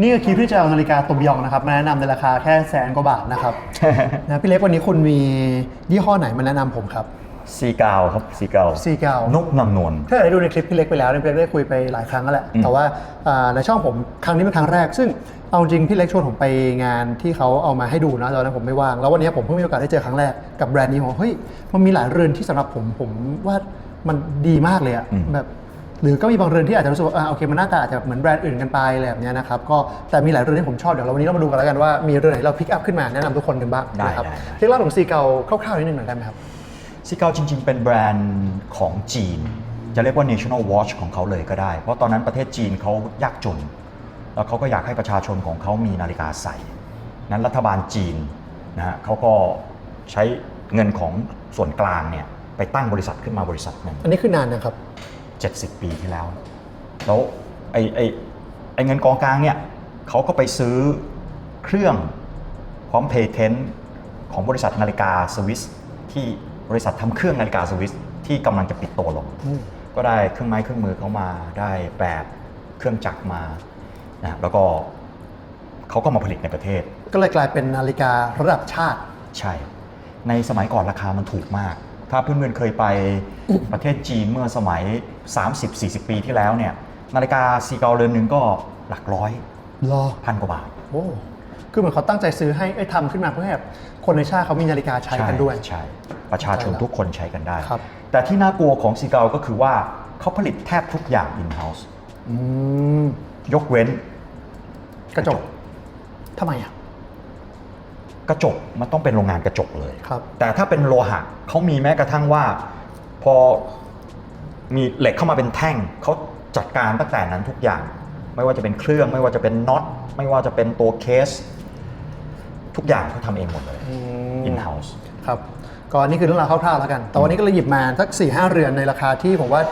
นี่ก็คิดที่จะเอานาฬิกาตบยองนะครับมาแนะนำในราคาแค่แสนกว่าบาทนะครับ นะพี่เล็กวันนี้คุณมียี่ห้อไหนมาแนะนำผมครับ ซีกาวครับซีกาวซีกาวนกนางนวล ถ้าได้ดูในคลิปพี่เล็กไปแล้วเนี่ยพี่เล็กได้คุยไปหลายครั้งแล้วแหละอืมแต่ว่าอ่าในช่องผมครั้งนี้เป็นครั้งแรก ซึ่งเอาจริงพี่เล็กชวนผมไปงานที่เขาเอามาให้ดูนะตอนนั้นผมไม่ว่าง แล้ววันนี้ผมเพิ่งมีโอกาสได้เจอครั้งแรกกับแบรนด์นี้ผมว่าเฮ้ยมันมีหลายเรือนที่สำหรับผมผมว่ามันดีมากเลยอะแบบ หรือก็มีบางเรือนที่อาจจะรู้สึกว่าอ่าโอเคมันหน้าตาอาจจะเหมือนแบรนด์อื่นกันไปอะไรแบบเนี้ยนะครับก็แต่มีหลายเรือนที่ผมชอบเดี๋ยวเราวันนี้เรามาดูกันแล้วกันว่ามีเรือนไหนเราพิกอัพขึ้นมาแนะนำทุกคนกันบ้างได้นะครับได้ได้ เรียกเล่าถึงซีเกาคร่าวๆนิดนึงหน่อยได้ไหมครับซีกาวจริง ๆ เป็นแบรนด์ของจีน จะเรียกว่า national watch ของเขาเลยก็ได้ เพราะตอนนั้นประเทศจีนเขายากจน แล้วเขาก็อยากให้ประชาชนของเขามีนาฬิกาใส่ นั้นรัฐบาลจีนนะฮะเขาก็ใช้เงินของส่วนกลางเนี่ยไปตั้งบริษัทขึ้นมาบริษัทหนึ่ง อันนี้คือนานนะครับ 70 ปีที่แล้ว แล้วไอ้ไอ้ไอ้เงินกองกลางเนี่ยเขาก็ไปซื้อเครื่องพร้อมเพเทนต์ของบริษัทนาฬิกาสวิสที่บริษัททำเครื่องนาฬิกาสวิสที่กำลังจะปิดตัวลงอืมก็ได้เครื่องไม้เครื่องมือเขามาได้แบบเครื่องจักรมานะแล้วก็เขาก็มาผลิตในประเทศ ก็เลยกลายเป็นนาฬิการะดับชาติ ใช่ ในสมัยก่อนราคามันถูกมาก ถ้าเพื่อนๆเคยไปประเทศจีนเมื่อสมัย 30-40 ปีที่แล้วเนี่ยนาฬิกาซีเกาเรือนหนึ่งก็หลักร้อยรอพันกว่าบาทโอ้คือเหมือนเขาตั้งใจซื้อให้ไอ้ยทำขึ้นมาเพื่อให้แบบคนในชาติเขามีนาฬิกาใช้กันด้วยใช่ประชาชนทุกคนใช้กันได้ครับแต่ที่น่ากลัวของซีเกาก็คือว่าเขาผลิตแทบทุกอย่าง in-house อืมยกเว้น กระจกทำไมอะ กระจกมันต้องเป็นโรงงานกระจกเลยครับแต่ถ้าเป็นโลหะเขามีแม้กระทั่งว่า พอมีเหล็กเข้ามาเป็นแท่งเขาจัดการตั้งแต่นั้นทุกอย่าง ไม่ว่าจะเป็นเครื่อง ไม่ว่าจะเป็นน็อตไม่ว่าจะเป็นตัวเคส ทุกอย่างเขาทำเองหมดเลย in house ครับก็นี่คือเรื่องราวคร่าวๆแล้วกัน แต่วันนี้ก็เลยหยิบมาสัก4ี่ห้าเรือนในราคาที่ผมว่า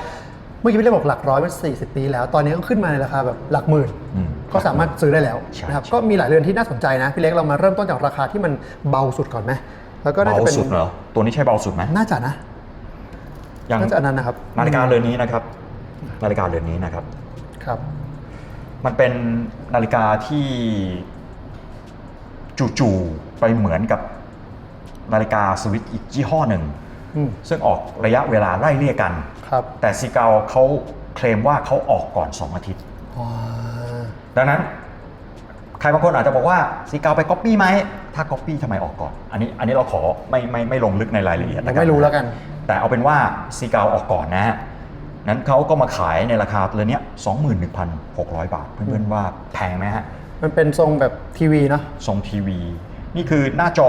เมื่อกี้พี่เล็กบอกหลักร้อยมันสี่สิบปีแล้ว ตอนนี้ก็ขึ้นมาในราคาแบบหลักหมื่นอืม ก็สามารถซื้อได้แล้วใช่นะครับใช่ก็มีหลายเรือนที่น่าสนใจนะพี่เล็กเรามาเริ่มต้นจากราคาที่มันเบาสุดก่อนไหมแล้วก็น่าเบาจะเป็นสุดเหรอตัวนี้ใช่เบาสุดไหมน่าจะนะอย่างน่าจะอันนั้นนะครับนาฬิกาเรือนนี้นะครับ นาฬิกาเรือนนี้นะครับครับ มันเป็นนาฬิกาที่จู่ๆไปเหมือนกับนาฬิกาสวิตช์อีกยี่ห้อหนึ่งอืมซึ่งออกระยะเวลาไล่เลี่ยกันครับแต่ซีเกาเขาเคลมว่าเขาออกก่อน 2 อาทิตย์ว้า ดังนั้น ใครบางคนอาจจะบอกว่าซีเกาไปก๊อปปี้ไหมถ้าก๊อปปี้ทำไมออกก่อน อันนี้อันนี้เราขอไม่ไม่ไม่ลงลึกในรายละเอียดผมไม่รู้แล้วกัน แต่เอาเป็นว่าซีเกาออกก่อนนะฮะนั้นเขาก็มาขายในราคาเรือนเนี้ย21,600 บาท เพื่อนๆว่าแพงไหมฮะ มันเป็นทรงแบบทีวีเนาะ ทรงทีวี นี่คือหน้าจอ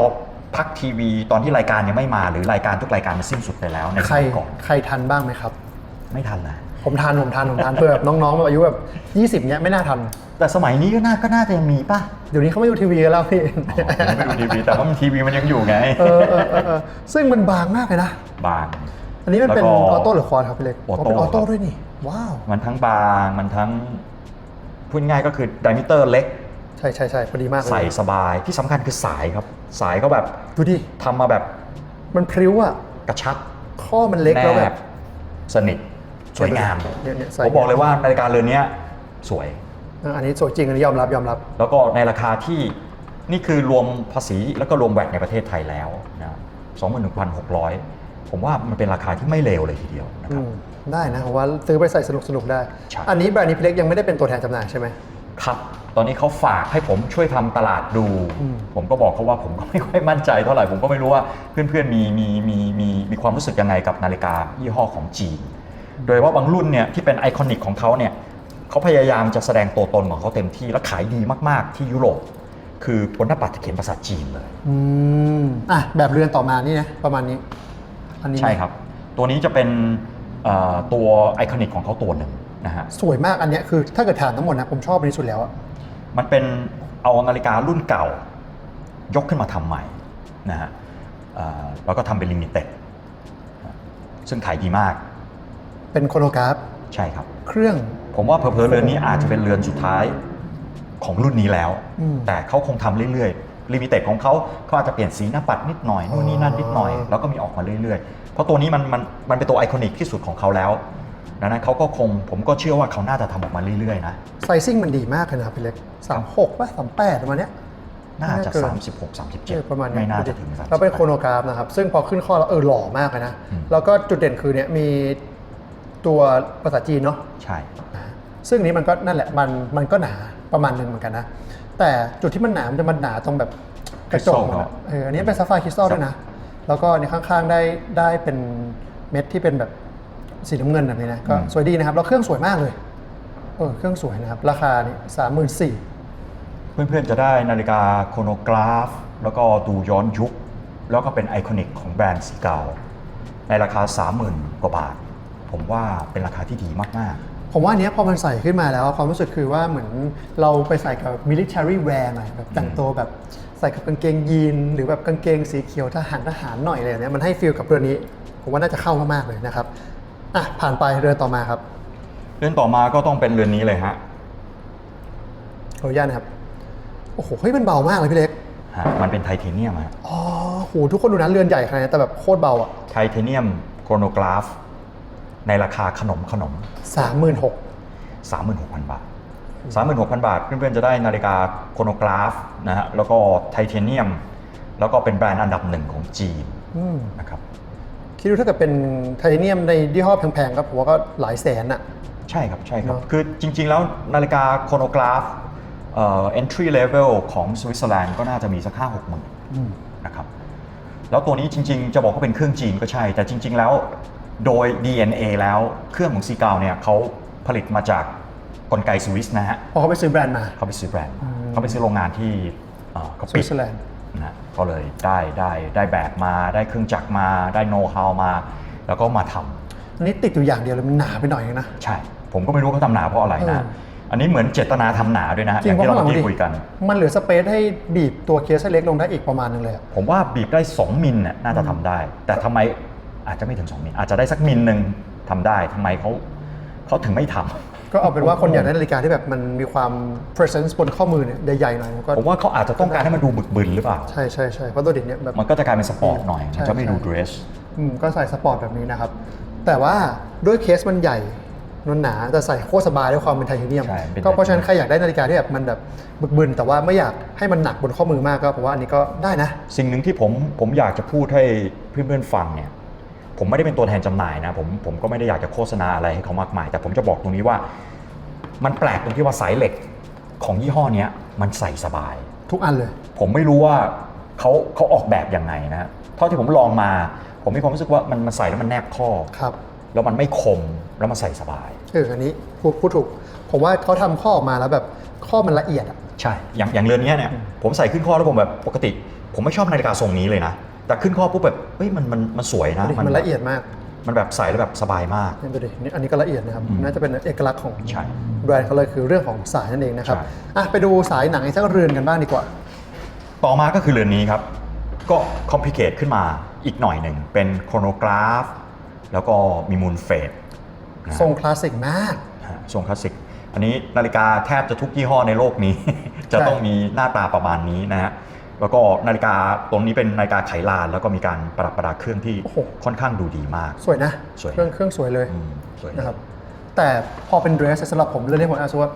พักทีวี ตอนที่รายการยังไม่มาหรือรายการทุกรายการมันสิ้นสุดไปแล้วในสใครมัยก่อน ใครทันบ้างไหมครับ ไม่ทันนะ ผมทันผมทันผมทันเพื่อแบบน้องๆแบบอายุแบบ20เนี้ยไม่น่าทัน แต่สมัยนี้ก็น่าก็น่าจะยังมีป่ะ เดี๋ยวนี้เขาไม่ดูทีวีกันแล้วพี่ไม่ดูทีวีแต่ว่ามันทีวีมันยังอยู่ไงเออเออเออเออซึ่งมันบางมากเลยนะ บาง อันนี้มันเป็นแล้วอก็อโต้หรือคอร์ดครับพี่เล็กออโต้ เป็นออโต้ครับด้วยนี่ ว้าว มันทั้งบางมันทั้งพูดง่ายก็คือดิมิเตอร์เล็ก ใช่ใช่ใช่พอดีมากเลยใส่สบายที่สำคัญคือสายครับ สายก็แบบดูดิ ทำมาแบบมันพริ้วอะ กระชับข้อมันเล็กแนแล้วแบบบสนิท สวยงามเนี่ยเนี่ยใส่ ผมบอกเลยว่านาฬิกาเรือนเนี้ยสวยเอออันนี้สวยจริงอันนี้ยอมรับยอมรับ แล้วก็ในราคาที่นี่คือรวมภาษีแล้วก็รวมแวดในประเทศไทยแล้วนะ21,600 ผมว่ามันเป็นราคาที่ไม่เลวเลยทีเดียวนะคอืรับมได้นะผมว่าซื้อไปใส่สนุกสนุกๆได้ ใช่ อันนี้แบรนด์นี้พี่เล็กยังไม่ได้เป็นตัวแทนจำหน่ายใช่ไหม ครับ ตอนนี้เขาฝากให้ผมช่วยทำตลาดดู อืม ผมก็บอกเขาว่าผมก็ไม่ค่อยมั่นใจเท่าไหร่ ผมก็ไม่รู้ว่าเพื่อนๆมีมีมีมีมีความรู้สึกยังไงกับนาฬิกายี่ห้อของจีน โดยเฉพาะบางรุ่นเนี่ยที่เป็นไอคอนิกของเขาเนี่ยเขาพยายามจะแสดงตัวตนของเขาเต็มที่และขายดีมาก ๆ ที่ยุโรป คือบนหน้าปัดจะเขียนภาษาจีนเลย อืมอะแบบเรือนต่อมานี่นะประมาณนี้อันนี้ใช่ครับ ตัวนี้จะเป็นเอ่อตัวไอคอนิกของเขาตัวหนึ่งนะฮะ สวยมากอันเนี้ยคือถ้าเกิดถามทั้งหมดนะผมชอบอันนี้สุดแล้วอะมันเป็นเอานาฬิการุ่นเก่า ยกขึ้นมาทำใหม่นะฮะเอ่อแล้วก็ทำเป็นลิมิเต็ดซึ่งขายดีมาก เป็นโคโนกราฟ ใช่ครับ เครื่อง ผมว่าเพอเพอๆเรือนนี้อาจจะเป็นเรือนสุดท้ายของรุ่นนี้แล้ว อืมแต่เขาคงทำเรื่อยๆลิมิเต็ดของเขาเขาอาจจะเปลี่ยนสีหน้าปัดนิดหน่อยนู่นนี่นั่นนิดหน่อย อ๋อ แล้วก็มีออกมาเรื่อยๆ เพราะตัวนี้มันมันมันเป็นตัวไอคอนิกที่สุดของเขาแล้วดังนั้นเขาก็คงผมก็เชื่อว่าเขาน่าจะทำออกมาเรื่อยๆนะ ไซซิ่งมันดีมากเลยนะครับพี่เล็กสามหกป่ะสามแปดประมาณเนี้ย น่าจะเกิน 36 เออ37 ประมาณเนี้ยไม่น่าจะถึง เราเป็นโครโนกราฟนะครับ ซึ่งพอขึ้นข้อแล้วเออหล่อมากเลยนะ อืม แล้วก็จุดเด่นคือเนี่ยมี ตัวภาษาจีนเนาะใช่ ซึ่งนี้มันก็นั่นแหละมันมันก็หนาประมาณหนึ่งเหมือนกันนะ แต่จุดที่มันหนา มันจะมันหนาตรงแบบกระจกมันอะเอออันนี้เป็นซัฟไฟร์คริสตัลด้วยนะ แล้วก็ในข้างๆได้ได้เป็นเม็ดที่เป็นแบบสีน้ำเงินแบบนี้นะก็สวยดีนะครับ แล้วเครื่องสวยมากเลยเออเครื่องสวยนะครับ ราคานี่สามหมื่นสี่ เพื่อนๆจะได้นาฬิกาโครโนกราฟ แล้วก็ดูย้อนยุค แล้วก็เป็นไอคอนิกของแบรนด์สีเก่าในราคา 30,000 กว่าบาท ผมว่าเป็นราคาที่ดีมากผมว่าอันเนี้ยพอมันใส่ขึ้นมาแล้วความรู้สึกคือว่าเหมือนเราไปใส่กับ military wear หน่อยแบบแต่งตัวแบบใส่กับกางเกงยีน หรือแบบกางเกงสีเขียวทหารทหารหน่อยเลยเนี่ยมันให้ฟีลกับเรือนนี้ ผมว่าน่าจะเข้ามากๆเลยนะครับอะผ่านไปเรือนต่อมาครับๆเรื่องต่อมาก็ต้องเป็นเรือนนี้เลยฮะขออนุญาตนะครับโอ้โหเฮ้ยมันเบามากเลยพี่เล็กฮะมันเป็นไทเทเนียมฮะอ๋อโหทุกคนดูนะเรือนใหญ่ขนาดนี้แต่แบบโคตรเบาอะไทเทเนียมโครโนกราฟ ในราคาขนมขนมสามหมื่นหก36,000 บาท 36,000 บาท เพื่อนๆจะได้นาฬิกาโครโนกราฟนะฮะแล้วก็ไทเทเนียม แล้วก็เป็นแบรนด์อันดับหนึ่งของจีนนะครับคิดดูถ้าเกิดเป็นไทเทเนียมในยี่ห้อแพงๆก็ผมว่าก็หลายแสนอะใช่ครับใช่ครับ เนอะ คือจริงๆแล้วนาฬิกาโครโนกราฟเอ่อ entry level ของสวิตเซอร์แลนด์ก็น่าจะมีสักห้าหกหมื่น นะครับแล้วตัวนี้จริงๆ จะบอกว่าเป็นเครื่องจีนก็ใช่ แต่จริง ๆ แล้ว โดย DNA แล้วเครื่องของซีกาวเนี่ยเขาผลิตมาจากกลไกสวิสนะฮะ พอเขาไปซื้อแบรนด์มา เขาไปซื้อแบรนด์มาเขาไปซื้อโรงงานที่เอ่อเขาสปิวิดตเซอร์แลนด์นะก็เลยได้ได้ได้แบบมาได้เครื่องจักรมาได้โน้ตฮาวมา แล้วก็มาทำ อันนี้ติดอยู่อย่างเดียวเลยมันหนาไปหน่อยนึงนะ ใช่ ผมก็ไม่รู้เขาทำหนาเพราะอะไรนะ เอออันนี้เหมือนเจตนาทำหนาด้วยนะฮะจริองย่างเพราะที่เราข้างหลังเมื่อดิกี้คุยกัน มันเหลือสเปซให้บีบตัวเคสให้เล็กลงได้อีกประมาณนึงเลยอะผมว่าบีบได้ 2 มิลน่ะน่าจะทำได้ แต่ทำไม อาจจะไม่ถึง 2 มิลอาจจะได้สักมิลหนึ่งทำได้ทำไมเขาเขาถึงไม่ทำ ก็เอาเป็นว่าคนอยากได้นาฬิกาที่แบบมันมีความ presence บนข้อมือเนี่ยใหญ่ๆหน่อยมันก็ ผมว่าเขาอาจจะต้องการให้มันดูบึกบึนหรือเปล่า ใช่ใช่ใช่เพราะตัวเด็กเนี่ยแบบ มันก็จะกลายเป็นสปอร์ตหน่อย มันจะไม่ดูใช่เดรส อืมก็ใส่สปอร์ตแบบนี้นะครับ แต่ว่าด้วยเคสมันใหญ่มันหนาแต่ใส่โคตรสบายด้วยความเป็นไทเทเนียม ใช่เป็น ก็เพราะฉะนั้นใครอยากได้นาฬิกาที่แบบมันแบบบึกบึนแต่ว่าไม่อยากให้มันหนักบนข้อมือมากก็ผมว่าอันนี้ก็ได้นะ สิ่งหนึ่งที่ผมผมอยากจะพูดให้เพื่อนๆฟังเนี่ย ผมไม่ได้เป็นตัวแทนจำหน่ายนะผมผมก็ไม่ได้อยากจะโฆษณาอะไรให้เขามากมาย แต่ผมจะบอกตรงนี้ว่า มันแปลกตรงที่ว่าสายเหล็กของยี่ห้อเนี้ยมันใส่สบาย ทุกอันเลย ผมไม่รู้ว่าเขาเขาออกแบบยังไงนะฮะเท่าที่ผมลองมา ผมมีความรู้สึกว่ามันมันใส่แล้วมันแนบข้อครับ แล้วมันไม่คมแล้วมันใส่สบายเอออันนี้พูดพูดถูก ผมว่าเขาทำข้อออกมาแล้วแบบข้อมันละเอียดอะใช่อย่างอย่างเรือนเนี้ยเนี่ยผมใส่ขึ้นข้อแล้วผมแบบปกติ ผมไม่ชอบนาฬิกาทรงนี้เลยนะ แต่ขึ้นข้อปุ๊บแบบเฮ้ยมันมันมันสวยนะมันละเอียดมาก มันแบบใส่แล้วแบบสบายมากนี่ดูดินี่อันนี้ก็ละเอียดนะครับ น่าจะเป็นเอกลักษณ์ของใช่แบรนด์เขาเลยคือเรื่องของสายนั่นเองนะครับใช่อะไปดูสายหนังอีกสักเรือนกันบ้างดีกว่า ต่อมาก็คือเรือนนี้ครับ ก็คอมพลิเคทขึ้นมาอีกหน่อยหนึ่งเป็นโครโนกราฟ แล้วก็มีมูลเฟสนะทรงคลาสสิกมากฮะทรงคลาสสิกอันนี้นาฬิกาแทบจะทุกยี่ห้อในโลกนี้ จะต้องมีหน้าตาประมาณนี้นะฮะ แล้วก็นาฬิกาตัวนี้เป็นนาฬิกาไขลาน แล้วก็มีการประดับประดาเครื่องที่โอ้โห ค่อนข้างดูดีมาก สวยนะสวย เครื่องเครื่องสวยเลย อืมสวยนะครับแต่พอเป็นเดรสสำหรับผมเรื่องนี้ผมอาจจะว่า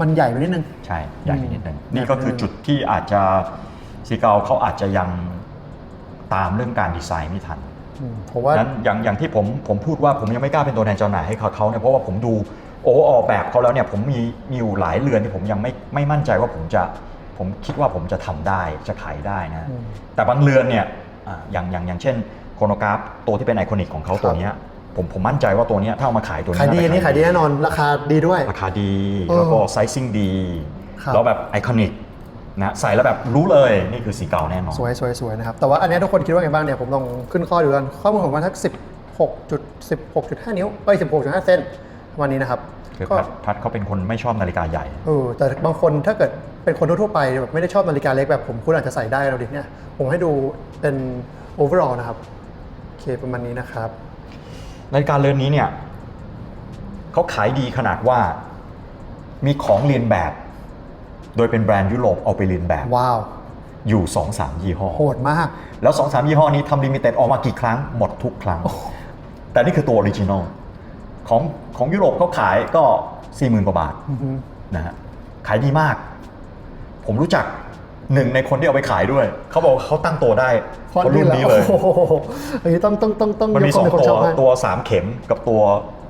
มันใหญ่ไปนิดนึง ใช่ใหญ่ไปนิดนึงอืม นี่ก็คือจุดที่อาจจะซีเกาเขาอาจจะยังตามเรื่องการดีไซน์ไม่ทัน อืมผมว่า นั้นอย่างอย่างที่ผมผมพูดว่าผมยังไม่กล้าเป็นตัวแทนจำหน่ายให้เขาเขาเนี่ยเพราะว่าผมดูโอออแบบเขาแล้วเนี่ยผมมีมีอยู่หลายเรือนที่ผมยังไม่ไม่มั่นใจว่าผมจะ ผมคิดว่าผมจะทำได้จะขายได้นะอืมแต่บางเรือนเนี่ยอ่าอย่างอย่างอย่างเช่นโครโนกราฟตัวที่เป็นไอคอนิกของเขาครับตัวเนี้ยผมผมมั่นใจว่าตัวเนี้ยถ้าเอามาขายตัวนี้ขายดีจะอันนี้ขายดีแน่นอนราคาดีด้วย ราคาดีเออแล้วก็ไซซิ่งดีครับแล้วแบบไอคอนิกนะใส่แล้วแบบรู้เลยนี่คือสีเก่าแน่นอน สวยสวยสวยนะครับ แต่ว่าอันเนี้ยทุกคนคิดว่าไงบ้างเนี่ยผมลองขึ้นข้อดูกัน ข้อมูลของมันทัก16จุด16.5นิ้วเอ้ย16.5เซนประมาณนี้นะครับคือก็พัดพัดเขาเป็นคนไม่ชอบนาฬิกาใหญ่เออแต่บางคนถ้าเกิด เป็นคนทั่วๆไปแบบไม่ได้ชอบนาฬิกาเล็กแบบผมคุณอาจจะใส่ได้เราดิเนี่ยผมให้ดูเป็น overall นะครับโอเคประมาณนี้นะครับ นาฬิกาเรือนนี้เนี่ยเขาขายดีขนาดว่ามีของเรียนแบบ โดยเป็นแบรนด์ยุโรปเอาไปเรียนแบบ ว้าว อยู่ 2 3 ยี่ห้อ โหดมาก แล้ว 2 3 ยี่ห้อนี้ทำลิมิเต็ดออกมากี่ครั้ง หมดทุกครั้ง แต่นี่คือตัวออริจินอลของของยุโรปเขาขายก็ 40,000กว่าบาทอือฮึนะฮะขายดีมาก ผมรู้จักหนึ่งในคนที่เอาไปขายด้วย เขาบอกว่าเขาตั้งตัวได้เพราะเพราะรุ่นนี้เลยโอ้โหอันนี้ต้องต้องต้องต้องมันมียกสองให้คนตัวชอบมากตัว3เข็มกับตัว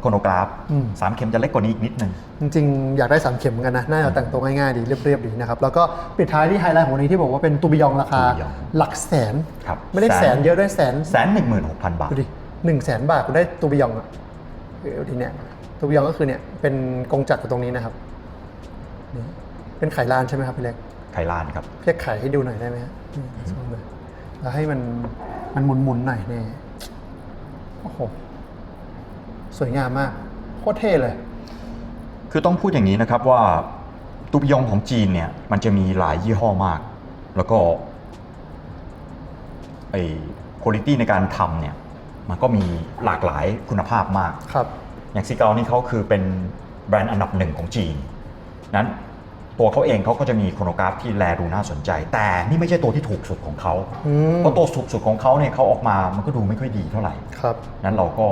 โคโนกราฟอืมสามเข็มจะเล็กกว่านี้อีกนิดนึงจริงๆ อยากได้สามเข็มเหมือนกันนะ น่าจะแต่งตัวง่ายๆดีเรียบๆดีนะครับ แล้วก็ปิดท้ายที่ไฮไลท์ของวันนี้ที่บอกว่าเป็นตูบิยองราคาตูบิยองหลักแสนครับไม่ได้แสนเยอะด้วยแสนแสนหนึ่งหมื่นหกพันบาทดูดิหนึ่งแสนบาทคุณได้ตูบิยองอะเออทีเนี้ยตูบิยองก็คือเนี่ยเป็นกงจักรอยู่ตรงนี้นะครับนี่เป็นไข่ลานใช่ไหมครับพี่เล็ก ไคลานครับเพียกไข่ให้ดูหน่อยได้ไหมฮะนี่ซูมเลยแล้วให้มันมันหมุนๆหน่อยเนี่ยโอ้โหสวยงามมากโคตรเท่เลย คือต้องพูดอย่างนี้นะครับว่าตูปิยองของจีนเนี่ยมันจะมีหลายยี่ห้อมาก แล้วก็ไอ้คุณภาพในการทำเนี่ยมันก็มีหลากหลายคุณภาพมากครับอย่างซิเกานี่เขาคือเป็นแบรนด์อันดับหนึ่งของจีนนั้น ตัวเขาเองเขาก็จะมีโครโนกราฟที่แลดูน่าสนใจ แต่นี่ไม่ใช่ตัวที่ถูกสุดของเขาอืมเพราะตัวถูกสุดของเขาเนี่ยเขาออกมามันก็ดูไม่ค่อยดีเท่าไหร่ครับนั้นเราก็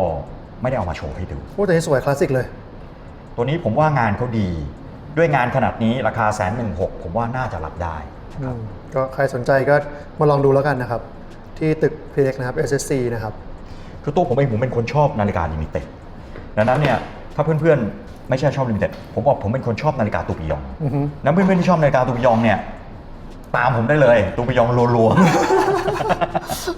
ไม่ได้เอามาโชว์ให้ดู โอ้แต่นี่สวยคลาสสิกเลย ตัวนี้ผมว่างานเขาดี ด้วยงานขนาดนี้ราคาแสนหนึ่งหกผมว่าน่าจะรับได้ อืมก็ใครสนใจก็มาลองดูแล้วกันนะครับ ที่ตึก PX นะครับ SSC นะครับ คือตัวผมเองผมเป็นคนชอบนาฬิกาลิมิเต็ดดังนั้นเนี่ยถ้าเพื่อนๆ ไม่ใช่ชอบลิมิเต็ดผมบอกผมเป็นคนชอบนาฬิกาตูปิยองอือฮึนั้นเพื่อนๆที่ชอบนาฬิกาตูปิยองเนี่ยตามผมได้เลยตูปิยองรัว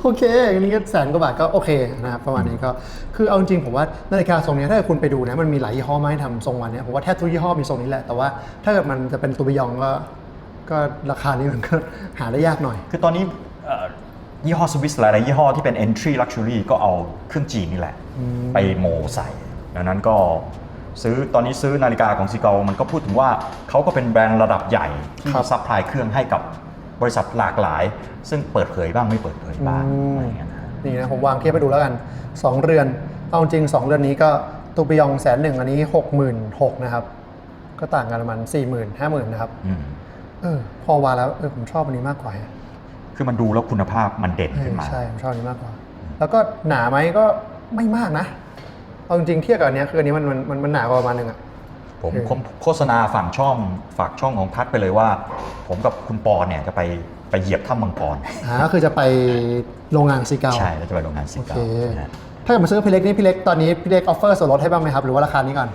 โอเคอันนี้ก็แสนกว่าบาทก็โอเคนะครับประมาณนี้ก็คือเอาจริงๆผมว่านาฬิกาทรงเนี้ยถ้าเกิดคุณไปดูนะมันมีหลายยี่ห้อมาให้ทำทรงวันเนี้ยผมว่าแทบทุกยี่ห้อมีทรงนี้แหละแต่ว่าถ้าเกิดมันจะเป็นตูบิยองก็ก็ราคานี้มันก็ หาได้ยากหน่อย ๆ คือตอนนี้เอ่อยี่ห้อสวิสหลายๆยี่ห้อที่เป็น entry luxury ก็เอาเครื่องจีนนี่แหละ ไปโมใส่ดังนั้นก็ ซื้อตอนนี้ซื้อนาฬิกาของซิเกามันก็พูดถึงว่าเขาก็เป็นแบรนด์ระดับใหญ่ที่ครับซัพพลายเครื่องให้กับบริษัทหลากหลาย ซึ่งเปิดเผยบ้างไม่เปิดเผยบ้างอะไรอย่างเงี้ยนะนี่นะผมวางเทียบไปดูแล้วกัน 2 เรือนเอาจริง 2 เรือนนี้ก็ตูปิยองแสนหนึ่งอันนี้6 6 0 0 0นะครับ ก็ต่างกันประมาณ4 0 0 0 0 5 0,000นะครับอืมเออพอวางแล้วเออผมชอบอันนี้มากกว่าคือมันดูแล้วคุณภาพมันเด่นเอขึ้อนมาใช่ผมชอบอันนี้มากกว่า แล้วก็หนาไหมก็ไม่มากนะ เอาจริงๆเทียบกับอันเนี้ยคืออันนี้มันมันมันมันหนากว่าประมาณนึงอะผมเออโฆโฆษณาฝั่งช่องฝากช่องของทัศน์ไปเลยว่า ผมกับคุณปอเนี่ยจะไปไปเหยียบถ้ำมังกรอ่าก็คือจะไปโรงงานซีเกา ใช่แล้วจะไปโรงงานสิโอเคเกานะฮะถ้าเกิดมาซื้อพี่เล็กนี่พี่เล็กตอนนี้พี่เล็กออฟเฟอร์ส่วนลดให้บ้างไหมครับ หรือว่าราคานี้ก่อน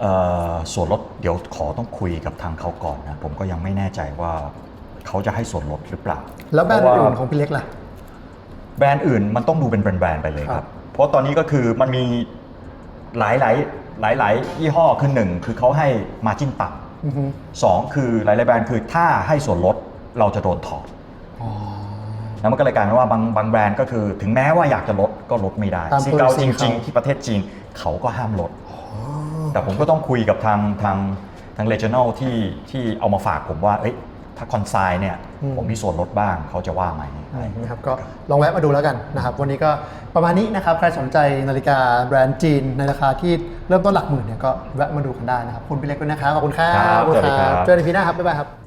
เอ่อส่วนลดเดี๋ยวขอต้องคุยกับทางเขาก่อนนะผมก็ยังไม่แน่ใจว่าเขาจะให้ส่วนลดหรือเปล่าแล้วแบรนด์เพาะาอื่นของพี่เล็กล่ะ แบรนด์อื่นมันต้องดูเป็นแบรนด์ๆไปเลยคครัรับ บ เพราะตอนนี้ก็คือมันมี หลายหลายหลายหลายๆยี่ห้อคือหนึ่งคือเขาให้มาจิ้นต่อือฮึำสองคือหลายๆแบรนด์คือถ้าให้ส่วนลดเราจะโดนถอดอ๋อ แล้วมันก็เลยกลายเป็นว่าบางบางแบรนด์ก็คือ ถึงแม้ว่าอยากจะลดก็ลดไม่ได้ตามซีเกา policy จริง เขา ๆ ที่ประเทศจีนเขาก็ห้ามลด แต่ผมก็ต้องคุยกับทางทางทางเลเจน a l ที่ที่เอามาฝากผมว่า เอ้ย ถ้าคอนไซน์เนี่ยอืม ผมมีส่วนลดบ้างเขาจะว่าไหมอะไรอย่างเงี้ย นะครับก็ลองแวะมาดูแล้วกันนะครับวันนี้ก็ประมาณนี้นะครับใครสนใจนาฬิกาแบรนด์จีนในราคาที่เริ่มต้นหลักหมื่นเนี่ยก็แวะมาดูกันได้นะครับคุณพี่เล็กด้วยนะครับขอบคุณครับครับขอณสวัสดีครับ เจอกันในพีหน้าครับบ๊ายบายครับ